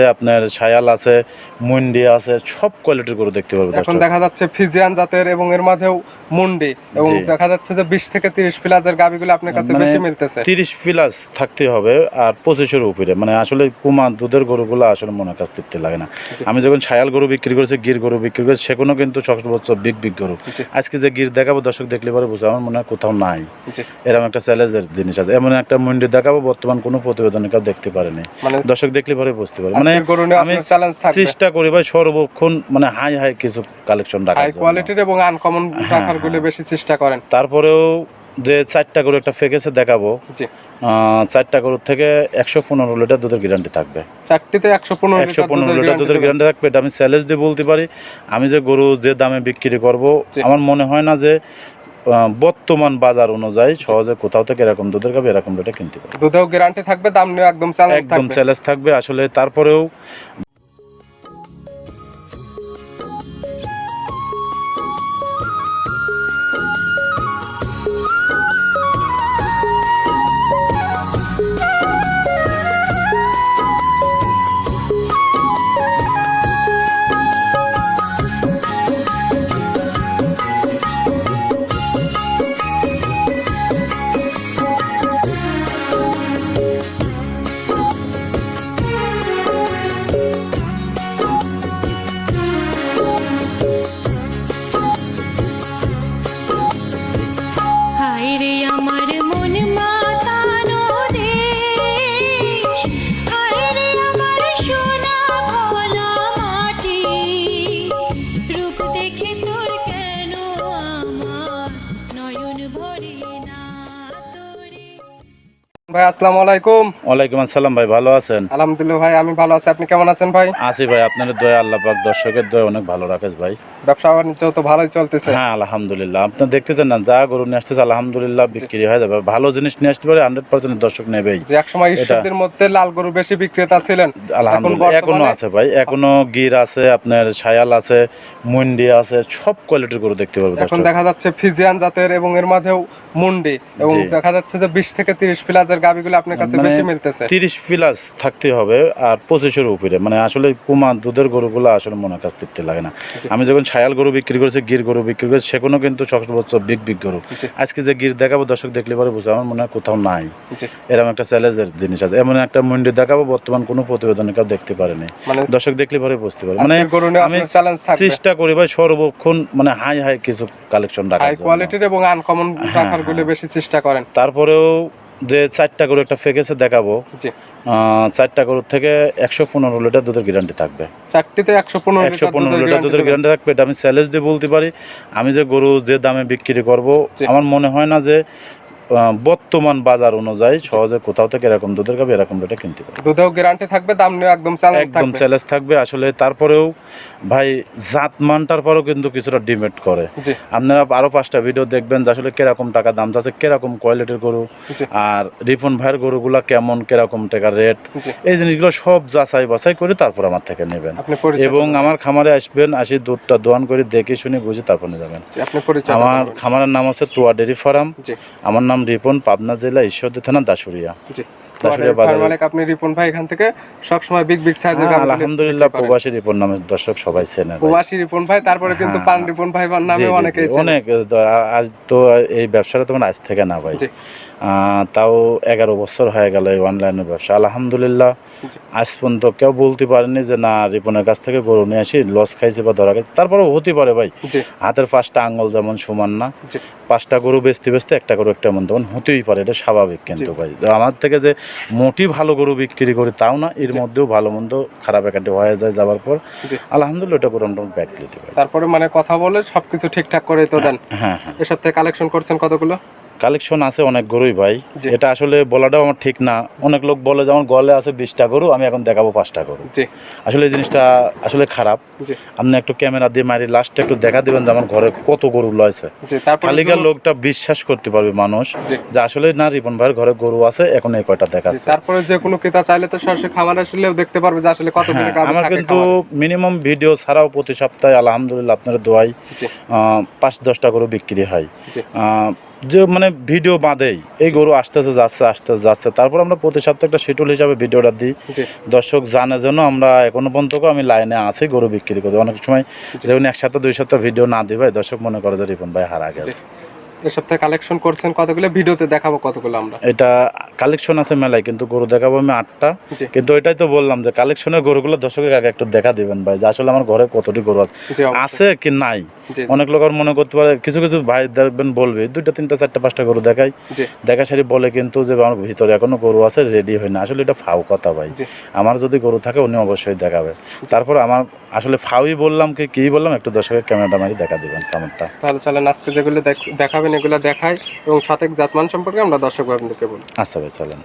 আপনার সায়াল আছে মুন্ডি আছে সব কোয়ালিটির গরু দেখতে পারবে এখন দেখা যাচ্ছে ফিজিয়ান জাতের এবং এর মাঝেও মুন্ডি এবং দেখা যাচ্ছে যে বিশ থেকে তিরিশ প্লাসের গাবিগুলো আপনার কাছে মানে বেশি মিলতেছে। তিরিশ প্লাস থাকতে হবে আর পঁচিশের উপরে। মানে আসলে কুমা দুধের গরুগুলো আসলে মনে কাছ তৃপ্তি লাগে না। আমি যখন সায়াল গরু বিক্রি করেছি গির গরু বিক্রি করেছি সেগুলো কিন্তু সর্বোচ্চ বিগ বিগ গরু। আজকে যে গির দেখাবো দর্শক দেখলে পরে বুঝো আমার মনে হয় কোথাও নাই। এরকম একটা চ্যালেঞ্জের জিনিস আছে। এমন একটা মুন্ডি দেখাবো বর্তমান কোনো প্রতিবেদনে কেউ দেখতে পারেনি। মানে দর্শক দেখলে পরে বুঝতে পারে মানে আমি চ্যালেঞ্জ থাকবে। চেষ্টা করি ভাই সর্বক্ষণ মানে হাই হাই কিছু কালেকশন রাখার হাই কোয়ালিটির এবং আনকমন রাখারগুলো। বেশি চেষ্টা করেন। তারপরেও যে চারটা গরু একটা ফেকেছে দেখাবো। চারটা গরুর থেকে একশো পনেরো লিটার দুধের গ্যারান্টি থাকবে। চারটিতে একশো পনেরো একশো লিটার পনেরো দুধের লিটার দুধের গ্যারান্টি থাকবে এটা আমি চ্যালেঞ্জ দিয়ে বলতে পারি। আমি যে গরু যে দামে বিক্রি করব আমার মনে হয় না যে বর্তমান বাজার অনুযায়ী সহজে কোথাও থেকে এরকম দুধের গাবে এরকম রেটে কিনতে পারবে। দুধেও গ্যারান্টি থাকবে দাম নিয়ে একদম চ্যালেঞ্জ একদম চ্যালেঞ্জ থাকবে। আসলে তারপরেও ভাই আসসালামু আলাইকুম। ওয়ালাইকুম আসসালাম ভাই ভালো আছেন? আলহামদুলিল্লাহ ভাই আমি ভালো আছি। আপনি কেমন আছেন ভাই? আছি ভাই আপনার দয়া আল্লাহ পাক দর্শকের দয়া অনেক ভালো রাখেস ভাই। ব্যবসা বাণিজ্য তো ভালোই চলতেছে। হ্যাঁ আলহামদুলিল্লাহ। আপনার দেখতেছেন না যা গরু নিয়ে আসতেছে আলহামদুলিল্লাহ বিক্রি হয়ে যাবে। ভালো জিনিস নিয়ে আসতে পারে হান্ড্রেড পার্সেন্ট দর্শক নেবেই। যে একসময় ঈশ্বরদের মধ্যে লাল গরু বেশি বিক্রেতা ছিলেন আলহামদুলিল্লাহ এখনও আছে ভাই এখনও গির আছে আপনার সায়াল আছে মুন্ডি আছে সব কোয়ালিটির গরু দেখতে পারবে এখন দেখা যাচ্ছে ফিজিয়ান জাতের এবং এর মাঝেও মুন্ডি এবং দেখা যাচ্ছে যে বিশ থেকে তিরিশ প্লাসের গাবিগুলো আপনার কাছে মানে বেশি মিলতেছে? তিরিশ প্লাস থাকতে হবে আর পঁচিশের উপরে। মানে আসলে কুমা দুধের গরুগুলো আসলে মনে কাছ তৃপ্তি লাগে না। আমি যখন সায়াল গরু বিক্রি করেছি গির গরু বিক্রি করেছি সেগুলো কিন্তু সর্বোচ্চ বিগ বিগ গরু। আজকে যে গির দেখাবো দর্শক দেখলে পরে বুঝো আমার মনে হয় কোথাও নাই। এরকম একটা চ্যালেঞ্জের জিনিস আছে। এমন একটা মুন্ডি দেখাবো বর্তমান কোনো প্রতিবেদনে কেউ দেখতে পারেনি। মানে দর্শক দেখলে পরে বুঝতে পারে মানে আমি চ্যালেঞ্জ থাকবে। চেষ্টা করি ভাই সর্বক্ষণ মানে হাই হাই কিছু কালেকশন জন্য। কোয়ালিটির এবং আনকমন হ্যাঁ, রাখারগুলো হ্যাঁ। বেশি চেষ্টা করেন। তারপরেও যে চারটা গরু একটা ফেকেছে দেখাবো। আহ, চারটা গরুর থেকে একশো পনেরো লিটার দুধের গ্যারান্টি থাকবে। চারটিতে একশো পনেরো একশো পনেরো লিটার দুধের গ্যারান্টি থাকবে। এটা আমি চ্যালেঞ্জ দিয়ে বলতে পারি। আমি যে গরু যে দামে বিক্রি করব আমার মনে হয় না যে বর্তমান বাজার অনুযায়ী সহজে কোথাও থেকে এরকম দুধের গাবে এরকম রেটে কিনতে পারে দুধেও গ্যারান্টি থাকবে দাম নিয়ে একদম চ্যালেঞ্জ একদম চ্যালেঞ্জ থাকবে। আসলে তারপরেও ভাই জাত মানটার পরেও কিন্তু কিছুটা ডিমেট করে। আপনারা আরও পাঁচটা ভিডিও দেখবেন যে আসলে কীরকম টাকা দাম চাচ্ছে কীরকম কোয়ালিটির গরু আর রিপন ভাইয়ের গরুগুলা কেমন কীরকম টাকা রেট এই জিনিসগুলো সব যাচাই বাছাই করে তারপর আমার থেকে নেবেন। এবং আমার খামারে আসবেন আসি দুধটা দোয়ান করে দেখে শুনে বুঝে তারপর নিয়ে যাবেন। আমার খামারের নাম হচ্ছে তুয়া ডেরি ফার্ম। আমার নাম রিপন পাবনা জেলা ঈশ্বরদী থানা দাসুরিয়া জি। দাসুরিয়া তো আর বাজারে মালিক আপনি রিপন ভাই এখান থেকে সবসময় বিগ বিগ সাইজের হ্যাঁ, আলহামদুলিল্লাহ প্রবাসী রিপন নামের দর্শক সবাই চেনে প্রবাসী রিপন ভাই তারপরে কিন্তু হ্যাঁ। পান রিপন ভাই নামে। অনেক আজ তো এই ব্যবসাটা তোমার আজ থেকে না ভাই। তাও এগারো বছর হয়ে গেল এই অনলাইনের ব্যবসা। আলহামদুলিল্লাহ আজ পর্যন্ত কেউ বলতে পারেনি যে না রিপনের কাছ থেকে গরু নিয়ে আসি লস খাইছে বা ধরা খাইছে। তারপরে হতে পারে ভাই। হাতের পাঁচটা আঙ্গুল যেমন সমান না পাঁচটা গরু বেচতে বেচতে একটা গরু একটা মন তেমন হতেই পারে এটা স্বাভাবিক কিন্তু ভাই। তো আমার থেকে যে মোটি ভালো গরু বিক্রি করি তাও না এর মধ্যেও ভালো মন্দ খারাপ একাটি হয়ে যায় যাওয়ার পর। আলহামদুলিল্লাহ এটা আমরা ব্যাক দিতে পারি তারপরে মানে কথা বলে সবকিছু ঠিকঠাক করে তো দেন হ্যাঁ হ্যাঁ। এ সপ্তাহে কালেকশন করছেন কতগুলো? কালেকশন আছে অনেক গরুই ভাই। এটা আসলে বলাটাও আমার ঠিক না। অনেক লোক বলে যেমন গলে আছে বিশটা গরু আমি এখন দেখাবো পাঁচটা গরু। আসলে এই জিনিসটা আসলে খারাপ। আপনি একটু ক্যামেরা দিয়ে মারি লাস্টে একটু দেখা দিবেন যে আমার ঘরে কত গরু লয়েছে। তালিকার লোকটা বিশ্বাস করতে পারবে মানুষ যে আসলে না রিপন ভাইয়ের ঘরে গরু আছে এখন এই কয়টা দেখাচ্ছে। তারপরে যে কোনো ক্রেতা চাইলে তো সরাসরি খামার আসলেও দেখতে পারবে যে আসলে কতগুলো হ্যাঁ, আমার কিন্তু মিনিমাম ভিডিও ছাড়াও প্রতি সপ্তাহে আলহামদুলিল্লাহ আপনার দোয়াই পাঁচ দশটা গরু বিক্রি হয়। যে মানে ভিডিও বাঁধেই এই গরু আস্তে আস্তে যাচ্ছে আস্তে আস্তে যাচ্ছে। তারপর আমরা প্রতি সপ্তাহে একটা শিডিউল হিসাবে ভিডিওটা দিই। দর্শক জানে জন্য আমরা এখনও পর্যন্ত আমি লাইনে আছি গরু বিক্রি করি। অনেক সময় যেমন এক সপ্তাহ দুই সপ্তাহ ভিডিও না দিই ভাই দর্শক মনে করে যে রিপন ভাই হারা গেছে। সপ্তাহে কালেকশন করছেন কতগুলো? ভিডিওতে দেখাবো কতগুলো আমরা। এটা কালেকশন আছে মেলায় কিন্তু গরু দেখাবো আমি আটটা। কিন্তু ওইটাই তো বললাম যে কালেকশনের গরুগুলো দর্শকের আগে একটু দেখা দিবেন ভাই যে আসলে আমার ঘরে কতটি গরু আছে। আছে কি নাই? অনেক লোক মনে করতে পারে কিছু কিছু ভাই দেখবেন বলবে দুইটা তিনটা চারটা পাঁচটা গরু দেখাই। দেখা সারি বলে কিন্তু যে আমার ভিতরে এখনও গরু আছে রেডি হয় না। আসলে এটা ফাও কথা ভাই। আমার যদি গরু থাকে উনি অবশ্যই দেখাবে। তারপর আমার আসলে ফাউই বললাম কি কি বললাম একটু দর্শকের ক্যামেরাটা মারি দেখা দিবেন কামেরটা তাহলে চলেন আজকে যেগুলো দেখ- দেখাবেন এগুলো দেখাই এবং সঠিক জাতমান সম্পর্কে আমরা দর্শক ভাইদেরকে বলি। আচ্ছা ভাই চলেন।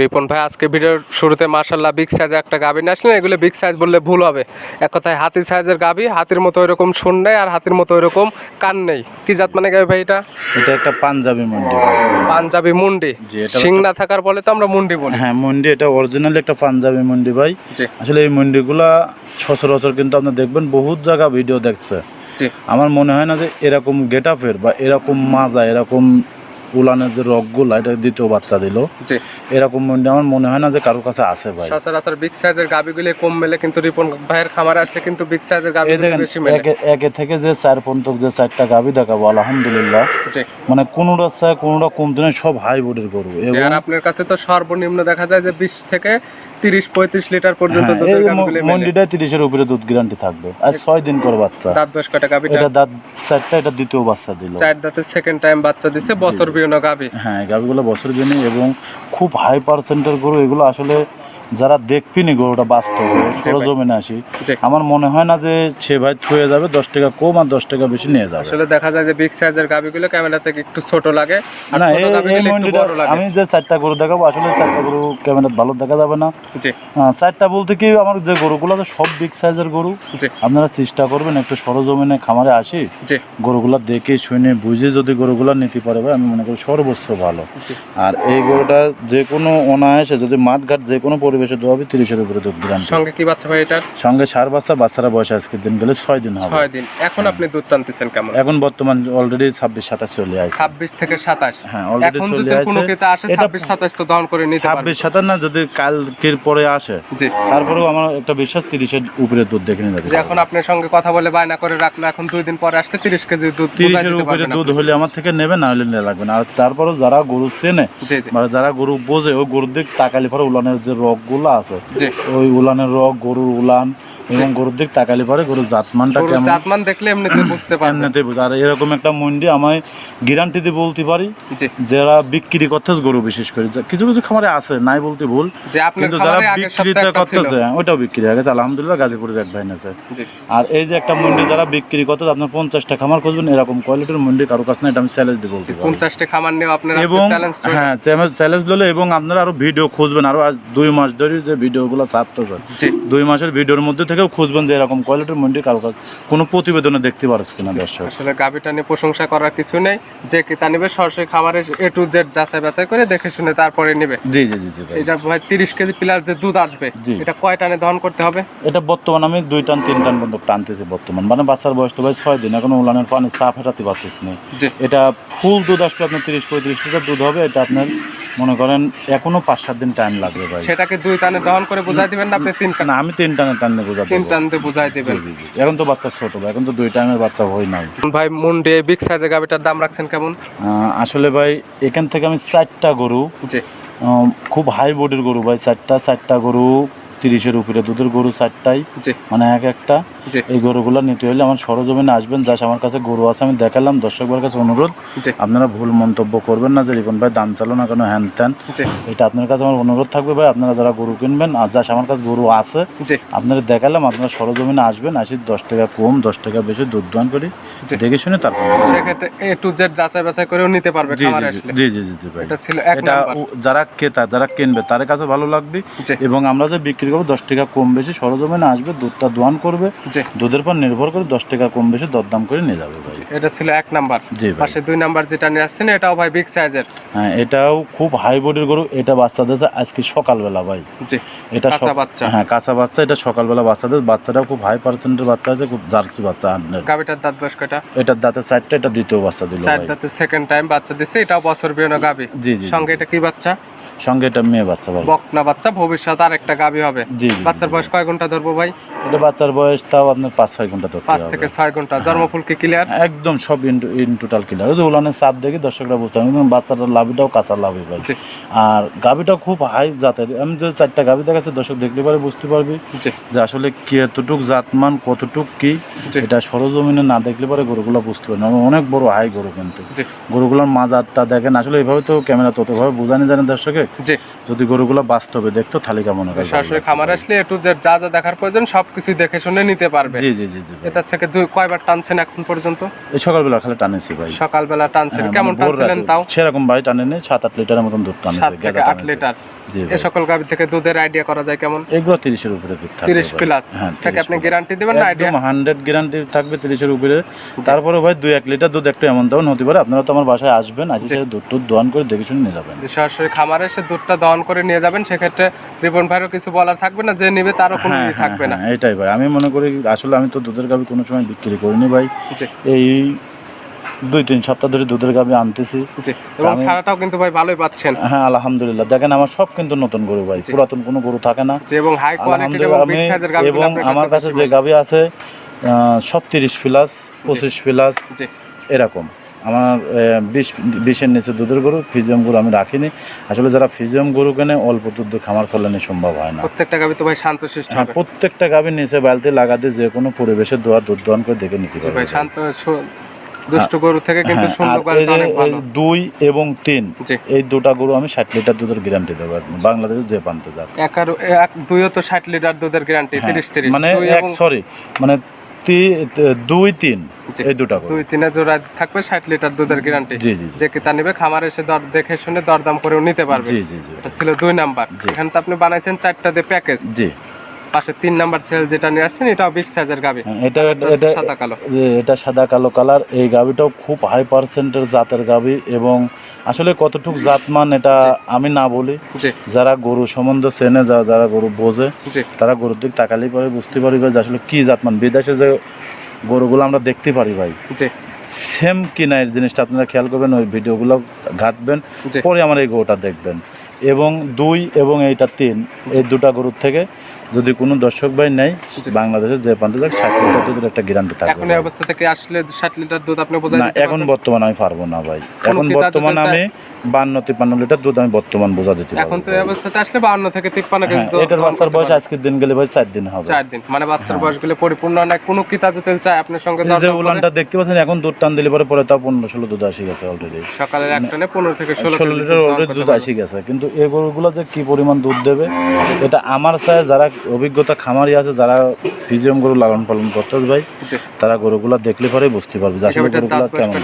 রিপন ভাই আজকে ভিডিওর শুরুতে মার্শাল্লাহ বিগ সাইজ একটা গাবি নিয়ে আসলেন। এগুলো বিগ সাইজ বললে ভুল হবে। এক কথায় হাতি সাইজের গাবি হাতির মতো ওইরকম শুন নেই আর হাতির মতো ওইরকম কান নেই। কি জাত মানে গাবি ভাই এটা? এটা একটা পাঞ্জাবি মন্ডি। পাঞ্জাবি মুন্ডি। জি এটা শিং না থাকার বলে তো আমরা মুন্ডি বলি। হ্যাঁ মুন্ডি এটা অরিজিনালি একটা পাঞ্জাবি মুন্ডি ভাই। আসলে এই মন্ডিগুলা সচরাচর কিন্তু আপনি দেখবেন বহুত জায়গা ভিডিও দেখছে। আমার মনে হয় না যে এরকম গেট আপের বা এরকম মাজা এরকম উলানের যে রকগুলা এটা দ্বিতীয় বাচ্চা দিল। এরকম আমার মনে হয় না যে কারোর কাছে আছে ভাই। সচরাচর বিগ সাইজের গাবিগুলি কম মেলে কিন্তু রিপন ভাইয়ের খামারে আসলে কিন্তু বিগ সাইজের গাবি বেশি মেলে। একে থেকে যে চার পর্যন্ত যে চারটা গাভি দেখাবো আলহামদুলিল্লাহ। মানে কোনোটা চায় কোনোটা কমতে নেই সব হাই বোর্ডের গরু এবং আর আপনার কাছে তো সর্বনিম্ন দেখা যায় যে বিশ থেকে তিরিশ পঁয়ত্রিশ লিটার পর্যন্ত হ্যাঁ, মন্ডিটা তিরিশের উপরে দুধ গ্যারান্টি থাকবে। আর ছয় দিন করে বাচ্চা। দাঁত দশ কটা গাবিটা এটা দাঁত চারটা এটা দ্বিতীয় বাচ্চা দিল। চার দাঁতের সেকেন্ড টাইম বাচ্চা দিছে বছর গাবি। হ্যাঁ গাভিগুলো বছর জন্য এবং খুব হাই পার্সেন্টের গরু এগুলো আসলে যারা দেখবিনি গরুটা বাস্তবে সরজমিনে আসি আমার মনে হয় না যে সে ভাই ছুঁয়ে যাবে দশ টাকা কম আর দশ টাকা বেশি নিয়ে যাবে। আসলে দেখা যায় যে বিগ সাইজের গাবিগুলো ক্যামেরা থেকে একটু ছোট লাগে আর না ছোট এই- এই গাবিগুলো একটু বড় লাগে। আমি যে চারটা গরু দেখাবো আসলে চারটা গরু ক্যামেরা ভালো দেখা যাবে না। চারটা বলতে কি আমার যে গরুগুলো আছে সব বিগ সাইজের গরু। আপনারা চেষ্টা করবেন একটু সরজমিনে খামারে আসি। গরুগুলা দেখে শুনে বুঝে যদি গরুগুলা নিতে পারে ভাই আমি মনে করি সর্বোচ্চ ভালো। আর এই গরুটা যে কোনো অনায়াসে যদি মাঠঘাট যে কোনো পরিবেশে হবে তিরিশের উপরে দুধ গ্রাম সঙ্গে কি বাচ্চা ভাই এটার? সঙ্গে সার বাচ্চা বাচ্চারা বয়স আজকের দিন গেলে ছয় দিন হবে। ছয় দিন। এখন আপনি দুধ টানতেছেন কেমন? এখন বর্তমান অলরেডি ছাব্বিশ সাতাশ চলে আসছে ছাব্বিশ থেকে সাতাশ। হ্যাঁ অলরেডি চলে কোনো আসে। ছাব্বিশ সাতাশ তো দহন করে নিতে ছাব্বিশ সাতাশ না যদি কালকের পরে আসে। তারপরেও আমার একটা বিশ্বাস তিরিশের উপরে দুধ দেখে নিয়ে যাবে এখন আপনার সঙ্গে কথা বলে বায়না করে রাখল এখন দুই দিন পরে আসলে তিরিশ কেজি দুধ তিরিশের উপরে দুধ হলে আমার থেকে নেবে না হলে নেওয়া লাগবে না। আর তারপরেও যারা গরু চেনে যারা গরু বোঝে ওই গরুর দিক তাকালি পরে উলানের যে রগগুলো আছে। ওই উলানের রগ গরুর উলান এবং গরুর দিক তাকালি পরে গরুর জাতমানটা কেমন? জাতমান দেখলে এমনিতে বুঝতে এমনিতে। আর এরকম একটা মন্ডি আমায় গ্যারান্টি দিয়ে বলতে পারি যারা বিক্রি করতেছে গরু বিশেষ করে। কিছু কিছু খামারে আছে নাই বলতে ভুল। কিন্তু যারা ছিল। করতেছে ওইটাও বিক্রি হয়ে গেছে। আলহামদুলিল্লাহ গাজীপুরের এক ভাই আছে। আর এই যে একটা মন্ডি যারা বিক্রি করতেছে আপনার পঞ্চাশটা খামার খুঁজবেন এরকম কোয়ালিটির মন্ডি কারও কাছে না এটা আমি চ্যালেঞ্জ দিয়ে বলতে পারি। পঞ্চাশটা খামার নিয়ে আপনার এবং হ্যাঁ চ্যালেঞ্জ দিলে এবং আপনারা আরও ভিডিও খুঁজবেন আরও আজ দুই মাস ধরে যে ভিডিওগুলো ছাড়তেছে জি। দুই মাসের ভিডিওর মধ্যে থেকেও খুঁজবেন যে এরকম কোয়ালিটির মন্ডি কাছে কোনো প্রতিবেদনে দেখতে পারছে কিনা দর্শক। আসলে গাভিটা নিয়ে প্রশংসা করার কিছু নেই। যে কিতা নিবে সরাসরি খামারে এ টু জেড যাচাই বাছাই করে দেখে শুনে তারপরে নিবে। জি জি জি জি ভাই। এটা ভাই তিরিশ কেজি প্লাস যে দুধ আসবে জি। এটা কয় টানে দহন করতে হবে? এটা বর্তমান আমি দুই টান তিন টান পর্যন্ত টানতেছি বর্তমান। মানে বাচ্চার বয়স তো ভাই ছয় দিন এখন উলানের পানি চা ফেটাতে পারতেছ নেই জি। এটা ফুল দুধ আসলে আপনার তিরিশ পঁয়ত্রিশ লিটার দুধ হবে এটা আপনার মনে করেন এখনও পাঁচ সাত দিন টাইম লাগবে ভাই। সেটাকে দুই টানে দহন করে বোঝাই দিবেন না আপনি তিন টান না আমি তিন টানে টানলে বোঝাতে তিন টানতে বুঝাই দিবেন। এখন তো বাচ্চা ছোট ভাই এখন তো দুই টাইমের বাচ্চা হয় নাই। ভাই মুন্ডে বিগ সাইজের গাভিটার দাম রাখছেন কেমন? আসলে ভাই এখান থেকে আমি চারটা গরু। খুব হাই বডির গরু ভাই চারটা চারটা গরু তিরিশের উপরে। দুধের গরু চারটাই মানে এক একটা। এই গরুগুলো নিতে হলে আমার সরজমিনে আসবেন যাস আমার কাছে গরু আছে আমি দেখালাম দর্শকদের কাছে অনুরোধ। আপনারা ভুল মন্তব্য করবেন না যে রিপন ভাই দাম চালো না কেন হ্যান ত্যান। এটা আপনার কাছে আমার অনুরোধ থাকবে ভাই আপনারা যারা গরু কিনবেন আর যাস আমার কাছে গরু আছে আপনারা দেখালাম আপনারা সরজমিনে আসবেন আসি দশ টাকা কম দশ টাকা বেশি দুধ দান করি। দেখে শুনে তারপর সেক্ষেত্রে এ টু জেড যাচাই বাছাই করেও নিতে পারবে জি জি জি ভাই। এটা ছিল এটা যারা ক্রেতা যারা কিনবে তাদের কাছে ভালো লাগবে এবং আমরা যে বিক্রি করব দশ টাকা কম বেশি সরজমিনে আসবে দুধটা দোয়ান করবে দুধের পর নির্ভর করে দশ টাকা কম বেশি দরদাম করে নিয়ে যাবে ভাই। এটা ছিল এক নাম্বার। জি পাশে দুই নাম্বার যেটা নিয়ে আসছেন এটাও ভাই বিগ সাইজের হ্যাঁ এটাও খুব হাই বডির গরু এটা বাচ্চাদের আজকে সকালবেলা ভাই। জি এটা কাঁচা বাচ্চা। হ্যাঁ কাঁচা বাচ্চা এটা সকালবেলা বাচ্চাদের বাচ্চাটাও খুব হাই পার্সেন্টের বাচ্চা আছে খুব জার্সি বাচ্চা হান্ড্রেড গাবিটার দাঁত বয়স কয়টা? এটার দাঁতে চারটা এটা দ্বিতীয় বাচ্চা দিল চার দাঁতে সেকেন্ড টাইম বাচ্চা দিচ্ছে এটাও বছর বিয়নো গাবি জি জি। সঙ্গে এটা কি বাচ্চা? সঙ্গে এটা মেয়ে বাচ্চা ভাই বকনা বাচ্চা ভবিষ্যৎ আর একটা গাবি হবে। জি বাচ্চার বয়স কয় ঘণ্টা ধরবো ভাই? এটা বাচ্চার বয়স তাও আপনার পাঁচ ছয় ঘণ্টা ধরতে পাঁচ থেকে ছয় ঘণ্টা। জন্মফুল কি ক্লিয়ার একদম সব ইন টোটাল কিনা ওই উলানের চাপ দেখি দর্শকরা বুঝতে বাচ্চাটার লাভিটাও কাঁচা ভাই। আর গাভিটা খুব হাই জাতের। আমি যে চারটা গাভি দেখাচ্ছি দর্শক দেখতে পারে বুঝতে পারবি যে আসলে কি এতটুক জাতমান কতটুক কি এটা সরজমিনে না দেখলে পরে গরুগুলো বুঝতে পারে না। অনেক বড় হাই গরু কিন্তু। গরুগুলোর মাজারটা দেখেন আসলে এইভাবে তো ক্যামেরা ততভাবে বোঝানি জানে দর্শকে জি। যদি গরুগুলো বাস্তবে দেখতো তাহলে কেমন হয় সরাসরি খামার আসলে একটু যা যা দেখার প্রয়োজন সবকিছু দেখে শুনে নিতে পারবে। জি জি জি ভাই। থেকে দুই কয়বার টানছেন এখন পর্যন্ত? এই সকালবেলা খালি টানেছি ভাই। সকালবেলা টানছেন। হ্যাঁ, কেমন মানে টানছিলেন তাও? সেরকম ভাই টানে নেই সাত আট লিটারের মতন দুধ টানেছে সাত থেকে গেদা আট লিটার। জি এ সকল গাভি থেকে দুধের আইডিয়া করা যায় কেমন? এগুলো তিরিশের উপরে দুধ থাকবে তিরিশ ভাই। প্লাস তাকে আপনি গ্যারান্টি দেবেন না আইডিয়া একদম হান্ড্রেড গ্যারান্টি থাকবে তিরিশের উপরে। তারপরে ভাই দুই এক লিটার দুধ একটু এমন তেমন হতে পারে। আপনারা তো আমার বাসায় আসবেন আসি জি। দুধ টুধ দোয়ান করে দেখে শুনে নিয়ে যাবেন। সরাসরি খামারে এসে দুধটা দহন করে নিয়ে যাবেন সেক্ষেত্রে রিপন ভাইয়েরও কিছু বলার থাকবে না যে নিবে তারও কোনো হ্যাঁ, হ্যাঁ, থাকবে না। হ্যাঁ, এটাই ভাই। আমি মনে করি আসলে আমি তো দুধের গাভি কোনো সময় বিক্রি করিনি ভাই। এই দুই তিন সপ্তাহ ধরে দুধের গাভি আনতেছি। এবং ছাড়াটাও কিন্তু ভাই ভালোই পাচ্ছেন। হ্যাঁ আলহামদুলিল্লাহ। দেখেন আমার সব কিন্তু নতুন গরু ভাই। পুরাতন কোনো গরু থাকে না। এবং হাই কোয়ালিটির এবং বিগ সাইজের গাভিগুলো এবং আমার কাছে যে। গাভি আছে সব তিরিশ প্লাস পঁচিশ প্লাস এরকম। আমার বিশ বিশের নিচে দুধের গরু ফিজিয়াম গরু আমি রাখিনি। আসলে যারা ফিজিয়াম গরু কেনে অল্প দুধ খামার চালানো সম্ভব হয় না। প্রত্যেকটা গাভি তো ভাই শান্তশিষ্ট হ্যাঁ হবে। প্রত্যেকটা গাভীর নিচে বালতি লাগাতে যে কোনো পরিবেশে দোয়া দুধ দোয়ান করে দেখে নিতে পারবে ভাই শান্ত দুষ্ট গরু থেকে কিন্তু হ্যাঁ, কোয়ালিটি অনেক ভালো। দুই এবং তিন এই দুটা গরু আমি ষাট লিটার দুধের গ্যারান্টি দেবো বাংলাদেশে যে পান্তে যাক। এক আর দুইও তো ষাট লিটার দুধের গ্যারান্টি হ্যাঁ, তিরিশ তিরিশ। মানে দুই এক সরি মানে দুই তিন। এই দুটা দুই তিনে জোড়া থাকবে ষাট লিটার দুধের গ্যারান্টি জি জি। যে কিতা নিবে খামার এসে দর দেখে শুনে দরদাম করেও নিতে পারবে। জি জি জি। এটা ছিল দুই নাম্বার। এখানে তো আপনি বানাইছেন চারটা দিয়ে প্যাকেজ জি। পাশে তিন নাম্বার সেল যেটা নিয়ে আসছেন এটাও বিগ সাইজের গাবি। হ্যাঁ, এটা এটা সাদা কালো। এটা সাদা কালো কালার এই গাভিটাও খুব হাই পার্সেন্টের জাতের গাভি এবং আসলে কতটুক জাতমান এটা আমি না বলি। যারা গরু সম্বন্ধে চেনে যা যারা গরু বোঝে তারা গরুর দিক তাকালেই পরে বুঝতে পারি যে আসলে কি জাতমান। বিদেশে যে গরুগুলো আমরা দেখতে পারি ভাই সেম কিনা এই জিনিসটা আপনারা খেয়াল করবেন ওই ভিডিওগুলো ঘাটবেন পরে আমার এই গরুটা দেখবেন। এবং দুই এবং এইটা তিন এই দুটা গরুর থেকে যদি কোনো দর্শক ভাই জি। বাংলাদেশের যে প্রান্তে যাক ষাট লিটার দুধের একটা গ্যারান্টি থাকবে এখন অবস্থা থেকে আসলে ষাট লিটার দুধ আপনি বোঝাই না এখন বর্তমানে আমি পারব না ভাই। এখন বর্তমানে আমি বান্ন তিপ্পান্ন লিটার দুধ আমি বর্তমান বোঝা দিতে এখন তো অবস্থাতে আসলে বাউন্ন থেকে তিপ্পান্ন কেজি হ্যাঁ, এটার বাচ্চার বয়স। আজকের দিন গেলে ভাই চার দিন হবে। চার দিন মানে বাচ্চার হ্যাঁ। বয়সগুলো পরিপূর্ণ অনেক কোনো কি তাজা তেল চায় আপনার সঙ্গে যে উলানটা দেখতে পাচ্ছেন এখন দুধ টান দিলে পরে পরে তাও পনেরো ষোলো দুধ আসি গেছে অলরেডি সকালের এক টানে পনেরো থেকে ষোলো লিটার অলরেডি দুধ আসি গেছে। কিন্তু এই গরুগুলো যে কি পরিমাণ দুধ দেবে এটা আমার চায় যারা অভিজ্ঞতা খামারি আছে যারা ফিজিয়াম গরু লালন পালন করতে ভাই তারা গরুগুলা দেখলে পরেই বুঝতে পারবে আসলে গরুগুলা কেমন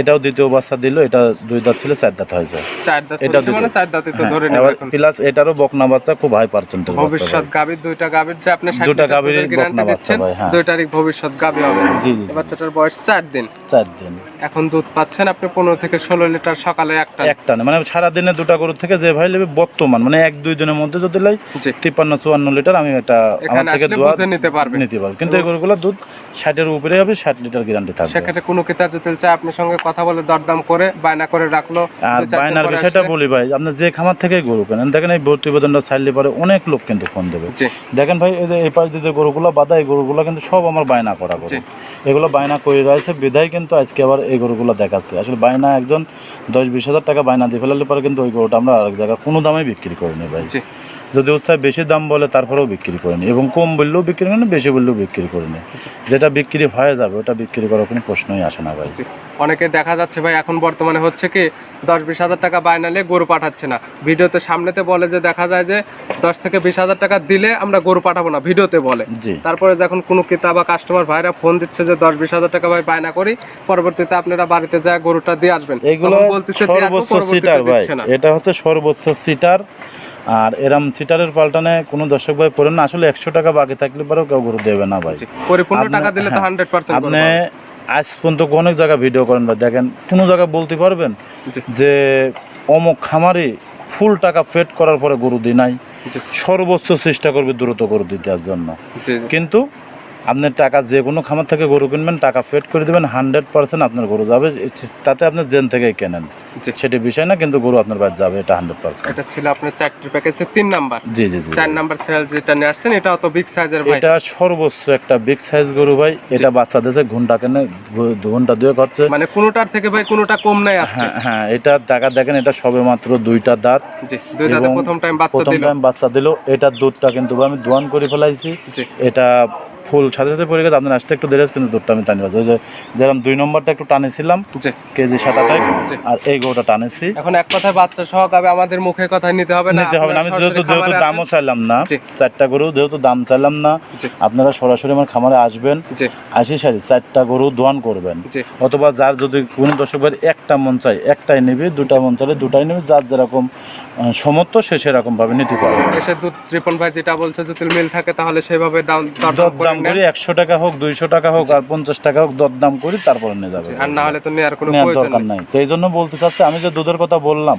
এটাও দ্বিতীয় বাচ্চা দিল এটা দুই দাঁত ছিল চার দাঁত হয়েছে। এটা বলছি মানে। চার তো ধরে হ্যাঁ, প্লাস এটারও বকনা বাচ্চা খুব হাই পার্সেন্টেজ ভবিষ্যৎ গাভীর দুইটা গাভীর যে আপনি বকনা বাচ্চা ভাই, হ্যাঁ। দুইটারই ভবিষ্যৎ হবে। জি, বাচ্চাটার বয়স চার দিন। চার দিন। এখন দুধ পাচ্ছেন আপনি পনেরো থেকে ষোলো লিটার সকালে একটা। একটা মানে সারাদিনে দুটা গরু থেকে যে ভাই নেবে বর্তমান মানে এক দুই দিনের মধ্যে যদি লাই তিপ্পান্ন চুয়ান্ন লিটার আমি এটা আমার থেকে দুধ নিতে পারবে। নিতে পারব। কিন্তু এই গরুগুলো দুধ ষাটের উপরে হবে ষাট লিটার গ্যারান্টি থাকবে। সেক্ষেত্রে কোনো কি তাজা তেল চায় আপনার সঙ্গে কথা বলে দরদাম করে বায়না করে রাখল আর বায়নার বিষয়টা বলি ভাই আপনি যে খামার থেকে গরু কেনেন দেখেন এই প্রতিবেদনটা ছাড়লে পরে অনেক লোক কিন্তু ফোন দেবে। দেখেন ভাই এই যে এই পাশ দিয়ে যে গরুগুলো বাঁধা এই গরুগুলো কিন্তু সব আমার বায়না করা গরু। এগুলো বায়না করে রয়েছে বিধায় কিন্তু আজকে আবার এই গরুগুলো দেখাচ্ছে। আসলে বায়না একজন দশ বিশ হাজার টাকা বায়না দিয়ে ফেলালে পরে কিন্তু ওই গরুটা আমরা আরেক জায়গায় কোনো দামে বিক্রি করিনি ভাই। যদি উৎসাহ বেশি দাম বলে তারপরেও বিক্রি করিনি এবং কম বললেও বিক্রি করিনি বেশি বললেও বিক্রি করিনি যেটা বিক্রি হয়ে যাবে ওটা বিক্রি করার কোনো প্রশ্নই আসে না ভাই। অনেকে দেখা যাচ্ছে ভাই এখন বর্তমানে হচ্ছে কি দশ বিশ হাজার টাকা বায়নালে গরু পাঠাচ্ছে না। ভিডিওতে সামনেতে বলে যে দেখা যায় যে দশ থেকে বিশ হাজার টাকা দিলে আমরা গরু পাঠাবো না ভিডিওতে বলে। জি। তারপরে যখন কোনো ক্রেতা বা কাস্টমার ভাইরা ফোন দিচ্ছে যে দশ বিশ হাজার টাকা ভাই বায়না করি পরবর্তীতে আপনারা বাড়িতে যায় গরুটা দিয়ে আসবেন। এগুলো বলতেছে সর্বোচ্চ সিটার ভাই। এটা হচ্ছে সর্বোচ্চ সিটার আর এরম চিটারের পাল্টানে কোনো দর্শক ভাই পড়েন না আসলে একশো টাকা বাকি থাকলে পরেও কেউ গরু দেবে না ভাই। পরিপূর্ণ আপনি- টাকা দিলে তো হ্যাঁ, হান্ড্রেড পার্সেন্ট আপনি আজ পর্যন্ত অনেক জায়গায় ভিডিও করেন ভাই দেখেন কোন জায়গায় বলতে পারবেন যে অমুক খামারে ফুল টাকা ফেট করার পরে গরু দিই নাই। সর্বোচ্চ চেষ্টা করবে দ্রুত গরু দিতে জন্য। কিন্তু আপনার টাকা যে কোনো খামার থেকে গরু কিনবেন টাকা ফেট করে দেবেন হান্ড্রেড পার্সেন্ট আপনার গরু যাবে। তাতে আপনি জেন থেকেই কেনেন। সেটি বিষয় না কিন্তু গরু আপনার বাড়ি যাবে এটা হান্ড্রেড পার্সেন্ট এটা ছিল আপনার চারটির প্যাকেজের তিন নাম্বার জি জি জি চার নাম্বার সিরিয়াল যেটা নিয়ে আসছেন এটাও তো বিগ সাইজের ভাই। এটা সর্বোচ্চ একটা বিগ সাইজ গরু ভাই। এটা বাচ্চা দেশে ঘণ্টা কেনে দু ঘণ্টা দুয়ে হচ্ছে। মানে কোনোটার থেকে ভাই কোনোটা কম নাই আজকে। হ্যাঁ হ্যাঁ এটা টাকা দেখেন এটা সবে মাত্র দুইটা দাঁত। জি দুই দাঁতে প্রথম টাইম বাচ্চা প্রথম দিল। টাইম বাচ্চা দিল। এটার দুধটা কিন্তু আমি দোয়ান করে ফেলাইছি। এটা ফুল সাথে সাথে পড়ে গেছে আপনার আসতে একটু দেরি হয়েছে, কিন্তু দুধটা আমি টানি ওই যে যেরকম দুই নম্বরটা একটু টানেছিলাম কেজি সাত আটাই আর এই গরুটা টানেছি। এখন এক কথায় বাচ্চা সহ গাবে আমাদের মুখে কথা নিতে হবে না নিতে হবে না আমি যেহেতু যেহেতু দামও চাইলাম না চারটা গরু যেহেতু দাম চাইলাম না আপনারা সরাসরি আমার খামারে আসবেন আসি সারি চারটা গরু দোয়ান করবেন। অথবা যার যদি কোনো দর্শক ভাইয়ের একটা মন চাই একটাই নেবে দুটা মন চাইলে দুটাই নেবে যার যেরকম সমর্থ সে সেরকম ভাবে নিতে পারবে। এসে দুধ রিপন ভাই যেটা বলছে যদি মিল থাকে তাহলে সেভাবে দাম দরদাম করে দাম করি একশো টাকা হোক দুইশো টাকা হোক আর পঞ্চাশ টাকা হোক দর দাম করি তারপরে নিয়ে যাবে। আর না হলে তো নেওয়ার কোনো প্রয়োজন দরকার নাই। তো এই জন্য বলতে চাচ্ছি আমি যে দুধের কথা বললাম